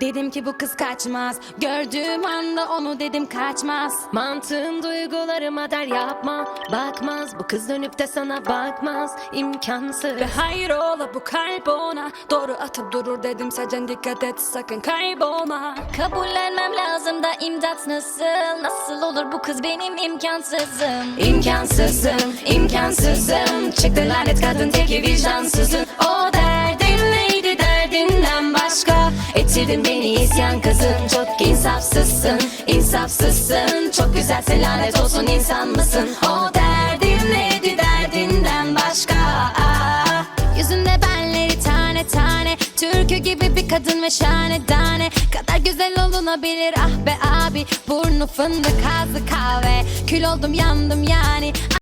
Dedim ki bu kız kaçmaz. Gördüğüm anda onu dedim kaçmaz. Mantığım duygularıma der yapma. Bakmaz bu kız dönüp de sana bakmaz. İmkansız. Ve hayır ola bu kalp ona. Doğru atıp durur dedim sadece dikkat et sakın kaybolma Kabullenmem lazım da imdat nasıl? Nasıl olur bu kız benim imkansızım? İmkansızım, imkansızım. Çıktı lanet kadın teki vicdansızın. O derdin neydi derdinden başka? Ettirdin beni isyan kızım Çok insafsızsın, insafsızsın Çok güzelse lanet olsun insan mısın? O derdin Türkü gibi bir kadın ve şahane tane Kadar güzel olunabilir ah be abi. Burnu fındık ağzı kahve. Kül oldum yandım yani